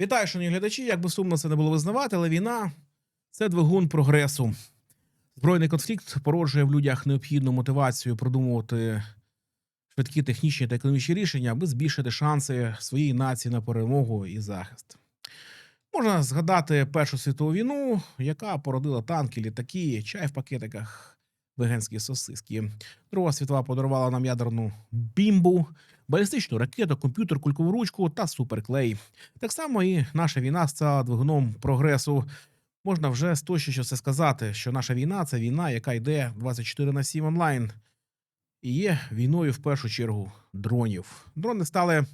Вітаю, шановні глядачі. Як би сумно це не було визнавати, але війна це двигун прогресу. Збройний конфлікт породжує в людях необхідну мотивацію продумувати швидкі технічні та економічні рішення, аби збільшити шанси своєї нації на перемогу і захист. Можна згадати Першу світову війну, яка породила танки, літаки, чай в пакетиках, веганські сосиски. Друга світова подарувала нам ядерну бімбу, балістичну ракету, комп'ютер, кулькову ручку та суперклей. Так само і наша війна стала двигуном прогресу. Можна вже з точністю це сказати, що наша війна це війна, яка йде 24 на 7 онлайн. І є війною в першу чергу дронів. Дрони стали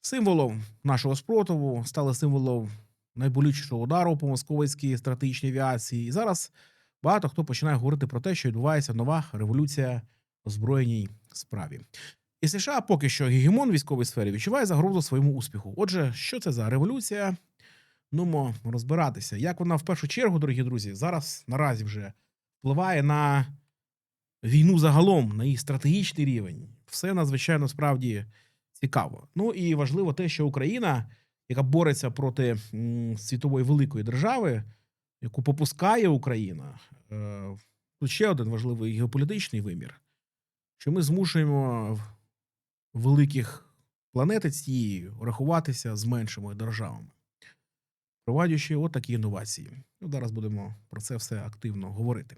символом нашого спротиву, стали символом найболючішого удару по московській стратегічній авіації. І зараз багато хто починає говорити про те, що відбувається нова революція в озброєній справі. І США поки що гегемон в військовій сфері відчуває загрозу своєму успіху. Отже, що це за революція? Нумо розбиратися. Як вона в першу чергу, дорогі друзі, зараз наразі вже впливає на війну загалом, на її стратегічний рівень. Все надзвичайно справді цікаво. Ну і важливо те, що Україна, яка бореться проти світової великої держави, яку попускає Україна, е, тут ще один важливий геополітичний вимір, що ми змушуємо великих планети цієї рахуватися з меншими державами, впроваджуючи отакі інновації. Ну, зараз будемо про це все активно говорити.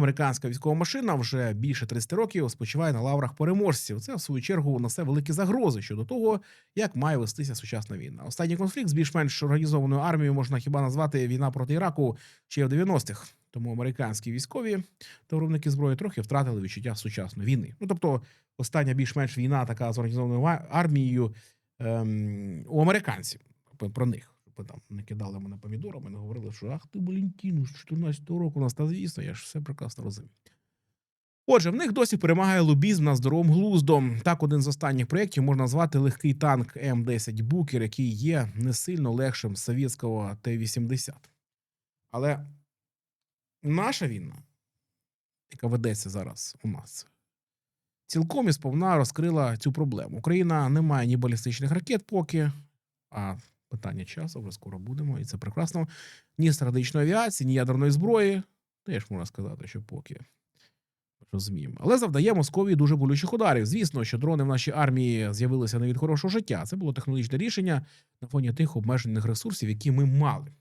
Американська військова машина вже більше 30 років спочиває на лаврах переможців. Це в свою чергу несе великі загрози щодо того, як має вестися сучасна війна. Останній конфлікт з більш-менш організованою армією можна хіба назвати війна проти Іраку ще в 90-х. Тому американські військові та виробники зброї трохи втратили відчуття сучасної війни. Ну тобто, остання більш-менш війна, така з організованою армією ем, у американців Про- про них. Ви там не кидали мене помідорами, не говорили, що ах ти, Валентіну, з 14-го року нас та звісно, я ж все прекрасно розумію. Отже, в них досі перемагає лобізм на здоровим глуздом. Так, один з останніх проєктів можна назвати легкий танк М10 Букер, який є не сильно легшим совєтського Т-80. Але наша війна, яка ведеться зараз у нас, цілком і сповна розкрила цю проблему. Україна не має ні балістичних ракет поки, а питання часу вже скоро будемо, і це прекрасно. Ні стратегічної авіації, ні ядерної зброї. Теж можна сказати, що поки розуміємо. Але завдає Московії дуже болючих ударів. Звісно, що дрони в нашій армії з'явилися не від хорошого життя. Це було технологічне рішення на фоні тих обмежених ресурсів, які ми мали.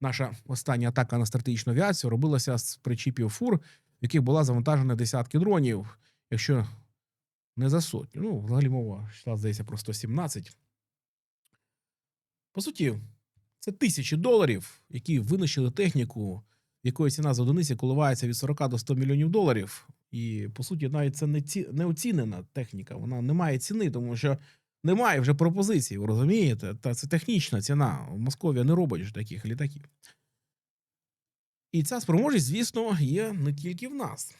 Наша остання атака на стратегічну авіацію робилася з причіпів фур, в яких була завантажена десятки дронів, якщо не за сотню. Ну, взагалі мова йшла, здається, про 117. По суті, це тисячі доларів, які винищили техніку, якої ціна за одиниці коливається від 40 до 100 мільйонів доларів. І по суті, навіть це не ці не оцінена техніка. Вона не має ціни, тому що немає вже пропозицій. Ви розумієте? Та це технічна ціна. Московія не робить ж таких літаків. І ця спроможність, звісно, є не тільки в нас.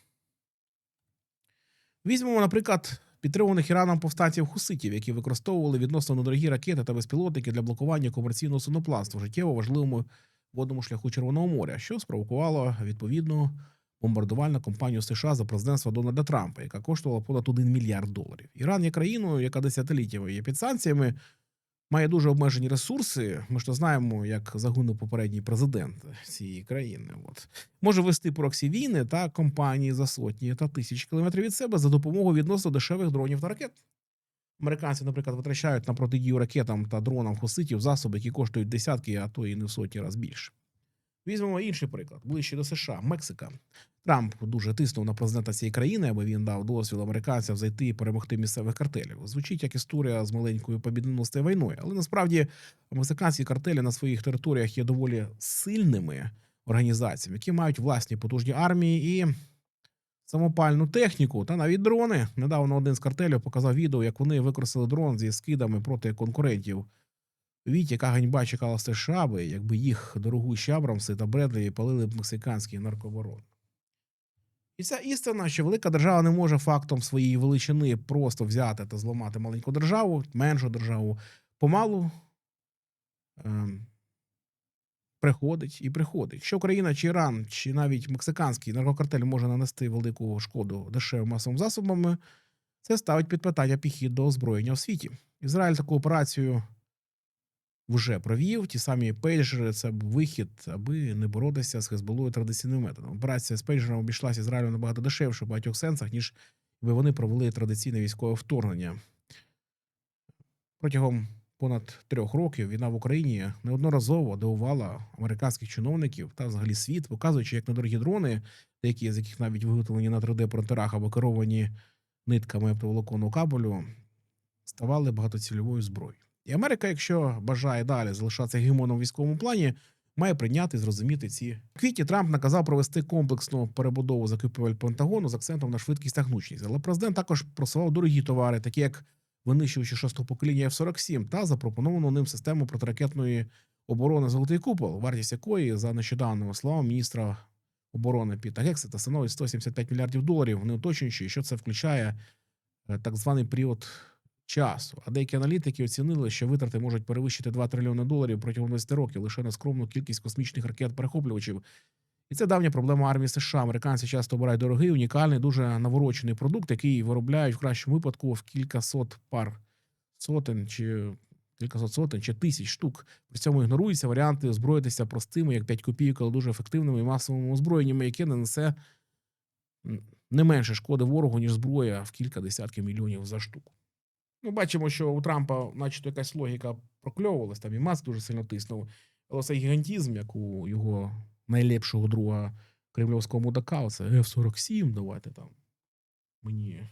Візьмемо, наприклад, підтримуваних Іраном повстанців хуситів, які використовували відносно недорогі ракети та безпілотники для блокування комерційного судноплавства життєво важливому водному шляху Червоного моря, що спровокувало відповідну бомбардувальну кампанію США за президентства Дональда Трампа, яка коштувала понад 1 мільярд доларів. Іран є країною, яка десятиліттями є під санкціями, має дуже обмежені ресурси. Ми ж то знаємо, як загинув попередній президент цієї країни. От може вести проксі війни та компанії за сотні та тисячі кілометрів від себе за допомогою відносно дешевих дронів та ракет. Американці, наприклад, витрачають на протидію ракетам та дронам хуситів засоби, які коштують десятки, а то і не в сотні разів більше. Візьмемо інший приклад ближче до США, Мексика. Трамп дуже тиснув на президента цієї країни, аби він дав дозвіл американцям зайти і перемогти місцевих картелів. Звучить як історія з маленькою побідоносної війною, але насправді мексиканські картелі на своїх територіях є доволі сильними організаціями, які мають власні потужні армії і самопальну техніку та навіть дрони. Недавно один з картелів показав відео, як вони використали дрон зі скидами проти конкурентів. Уявіть, яка ганьба чекала США би, якби їх дорогущі Абрамси та Бредлі палили б мексиканський наркобарон. І ця істина, що велика держава не може фактом своєї величини просто взяти та зламати маленьку державу, меншу державу, помалу ем, приходить і приходить. Що країна, чи Іран, чи навіть мексиканський наркокартель може нанести велику шкоду дешевим масовим засобами, це ставить під питання підхід до озброєння у світі. Ізраїль таку операцію вже провів. Ті самі пейджери це вихід, аби не боротися з Хезболою традиційним методом. Операція з пейджером обійшлася Ізраїлю набагато дешевше в багатьох сенсах, ніж якби вони провели традиційне військове вторгнення. Протягом понад трьох років війна в Україні неодноразово дивувала американських чиновників та взагалі світ, показуючи, як недорогі дрони, деякі з яких навіть виготовлені на 3D-принтерах або керовані нитками оптоволоконного кабелю, ставали багатоцільовою зброєю. І Америка, якщо бажає далі залишатися гегемоном в військовому плані, має прийняти і зрозуміти ці В квітні Трамп наказав провести комплексну перебудову закупівель Пентагону з акцентом на швидкість та гнучність. Але президент також просував дорогі товари, такі як винищувачі шостого покоління F-47 та запропоновану ним систему протиракетної оборони Золотий купол, вартість якої, за нещодавними словами міністра оборони Піта Гексета, становить 175 мільярдів доларів, не уточнюючи, що це включає е, так званий період часу. А деякі аналітики оцінили, що витрати можуть перевищити 2 трильйони доларів протягом 20 років лише на скромну кількість космічних ракет-перехоплювачів. І це давня проблема армії США. Американці часто обирають дорогий, унікальний, дуже наворочений продукт, який виробляють в кращому випадку в кількасот пар сотень чи кількасот сотень чи тисяч штук. При цьому ігноруються варіанти озброїтися простими, як 5 копійок, але дуже ефективними і масовими озброєннями, яке нанесе не менше шкоди ворогу, ніж зброя в кілька десятків мільйонів за штуку. Ми бачимо, що у Трампа, начебто, якась логіка прокльовувалась, там і Маск дуже сильно тиснув. Але цей гігантизм, як у його найлепшого друга кремлівського мудака, це F-47, давайте там мені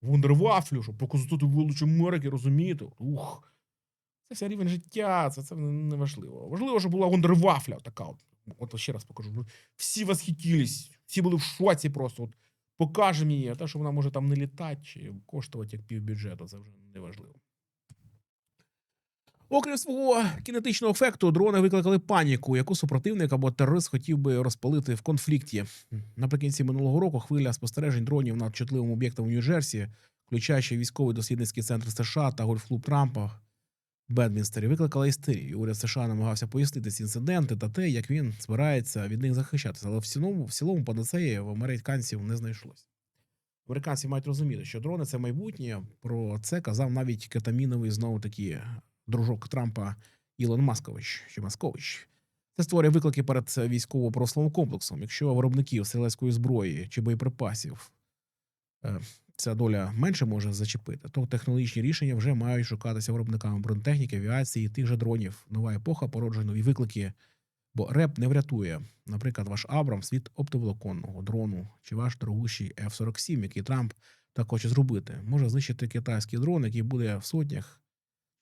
вундервафлю, щоб показати велич Америки, розумієте? Ух. Це все рівень життя, це, це не важливо. Важливо, щоб була вундервафля така. От, от ще раз покажу. Всі восхитились, всі були в шоці просто. От, покажемо її, те, що вона може там не літати чи коштувати як півбюджету, це вже не важливо. Окрім свого кінетичного ефекту, дрони викликали паніку, яку супротивник або терорист хотів би розпалити в конфлікті. Наприкінці минулого року хвиля спостережень дронів над чутливим об'єктом у Нью-Джерсі, включаючи військовий дослідницький центр США та гольф-клуб Трампа в Бедмінстері, викликала істерію. Уряд США намагався пояснити ці інциденти та те, як він збирається від них захищатися. Але в цілому, в цілому панацеї в американців не знайшлось. Американці мають розуміти, що дрони це майбутнє. Про це казав навіть кетаміновий знову таки дружок Трампа Ілон Маскович чи Маскович. Це створює виклики перед військово-промисловим комплексом. Якщо виробників стрілецької зброї чи боєприпасів е, ця доля менше може зачепити, то технологічні рішення вже мають шукатися виробниками бронетехніки, авіації, тих же дронів. Нова епоха породжує нові виклики, бо РЕП не врятує, наприклад, ваш Абрамс від оптоволоконного дрону чи ваш дорогущий F-47, який Трамп так хоче зробити. Може знищити китайський дрон, який буде в сотнях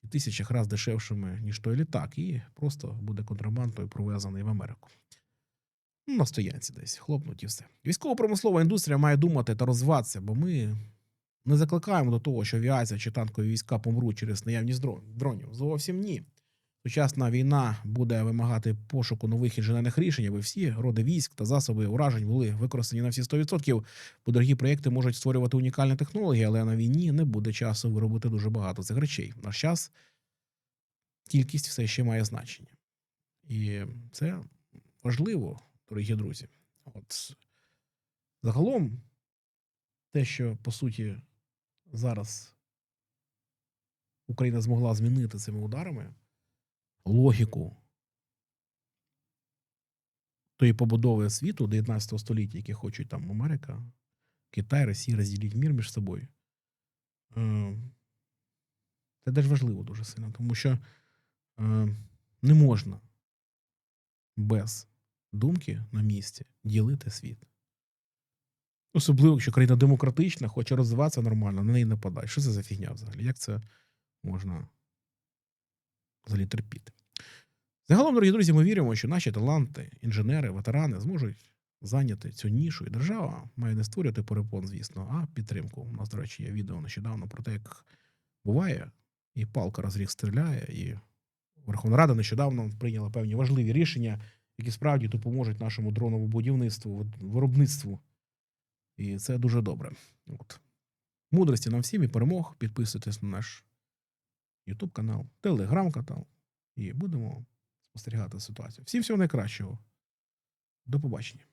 і тисячах разів дешевшими, ніж той літак, і просто буде контрабандою провезений в Америку. Ну, на стоянці десь, хлопнуть і все. Військово-промислова індустрія має думати та розвиватися, бо ми не закликаємо до того, що авіація чи танкові війська помруть через наявність дронів. Зовсім ні. Сучасна війна буде вимагати пошуку нових інженерних рішень, аби всі роди військ та засоби уражень були використані на всі 100%, бо дорогі проєкти можуть створювати унікальні технології, але на війні не буде часу виробити дуже багато цих речей. Наш час кількість все ще має значення. І це важливо, дорогі друзі. От загалом, те, що по суті зараз Україна змогла змінити цими ударами логіку тої побудови світу 19 століття, які хочуть там Америка, Китай, Росія розділити мір між собою. Е, Це теж важливо дуже сильно, тому що е, не можна без думки на місці ділити світ. Особливо, якщо країна демократична, хоче розвиватися нормально, на неї нападає. Що це за фігня взагалі? Як це можна взагалі терпіти? Загалом, дорогі друзі, ми віримо, що наші таланти, інженери, ветерани зможуть зайняти цю нішу, і держава має не створювати перепон, звісно, а підтримку. У нас, до речі, є відео нещодавно про те, як буває, і палка розріг стріляє, і Верховна Рада нещодавно прийняла певні важливі рішення, які справді допоможуть нашому дроновому будівництву, виробництву. І це дуже добре. От. Мудрості нам всім і перемог. Підписуйтесь на наш YouTube канал, телеграм-канал. І будемо спостерігати ситуацію. Всім всього найкращого. До побачення.